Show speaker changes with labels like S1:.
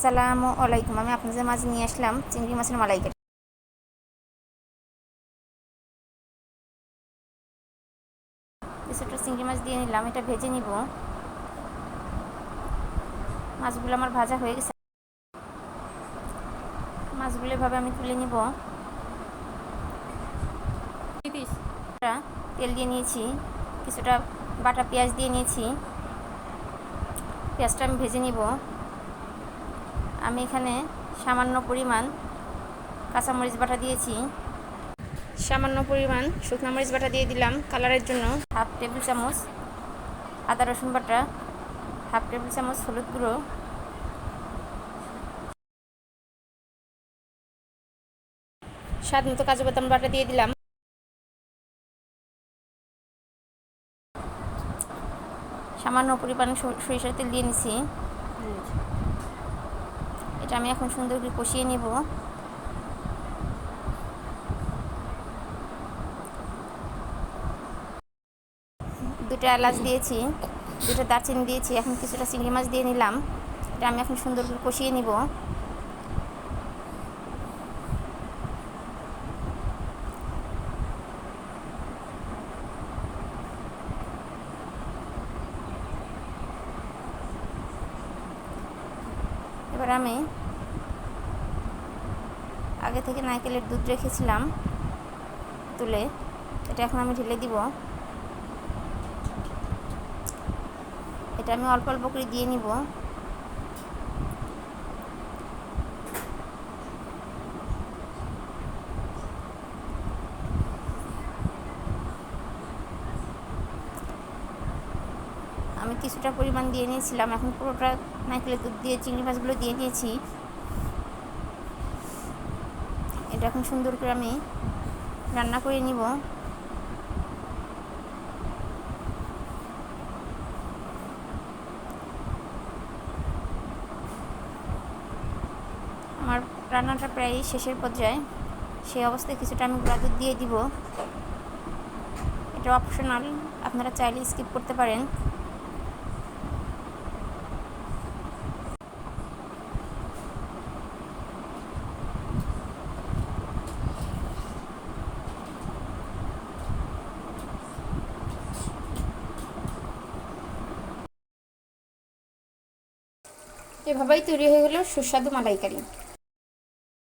S1: আসসালামু আলাইকুম। আমি আপনাদের মাঝে নিয়ে আসলাম চিংড়ি মাছের মালাইকারি। কিছুটা চিংড়ি মাছ দিয়ে নিলাম, এটা ভেজে নিব। মাছগুলো আমার ভাজা হয়ে গেছে। মাছগুলো এভাবে আমি তুলে নিব। তেল দিয়ে নিয়েছি, কিছুটা বাটা পেঁয়াজ দিয়ে নিয়েছি। পেঁয়াজটা আমি ভেজে নিব। আমি এখানে সামান্য পরিমাণ কাঁচামরিচ বাটা দিয়েছি। সামান্য পরিমাণ শুকনো মরিচ বাটা দিয়ে দিলাম কালারের জন্য। হাফ টেবিল চামচ আদা রসুন বাটা, হাফ টেবিল চামচ হলুদ গুঁড়ো। স্বাদ মতো কাজু বাদাম বাটা দিয়ে দিলাম। সামান্য পরিমাণ সরিষার তেল দিয়ে নিছি এটা আমি এখন সুন্দর করে কষিয়ে নেব। দুটো এলাচ দিয়েছি, দুটো দারচিনি দিয়েছি, এখন কিছুটা চিংড়ি মাছ দিয়ে নিলাম। এটা আমি এখন সুন্দর করে কষিয়ে নিব। এবার আমি আগে থেকে নারকেলের দুধ রেখেছিলাম তুলে, এটা এখন আমি ঢেলে দিব। এটা আমি অল্প অল্প করে দিয়ে নিব। আমি কিছুটা পরিমাণ দিয়ে নিয়েছিলাম, এখন পুরোটা নারকেলের দুধ দিয়ে, চিংড়ি মাছগুলো দিয়ে দিয়েছি এটা এখন সুন্দর করে আমি রান্না করে নিব। আমার রান্নাটা প্রায় শেষের পর্যায়ে। সেই অবস্থায় কিছুটা আমি গুঁড়া দুধ দিয়ে দিব। এটা অপশনাল আপনারা চাইলে স্কিপ করতে পারেন। এভাবেই তৈরি হয়ে গেল সুস্বাদু মালাইকারি।